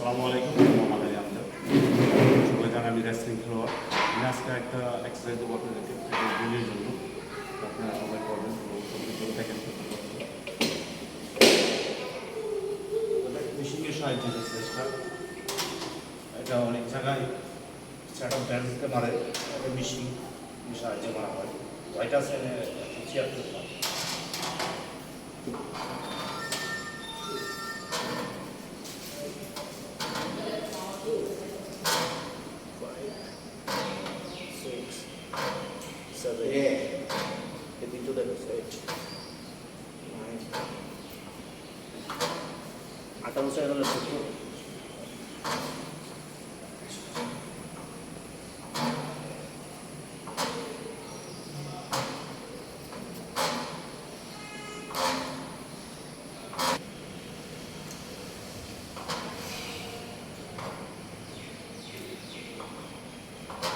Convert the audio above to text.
আসসালামু আলাইকুম একটা এক্সারসাইজ দেবো আপনাদেরকে বুঝির জন্য। আপনারা সবাই করবেন দেখেন মেশিনের সাহায্যে এটা অনেক জায়গায় সেট দিতে পারে এটা মেশিন সাহায্যে করা হয়। ওইটা আছে chair seven, yeah. Heading to the eight. Nine. আঠারোশো এগারো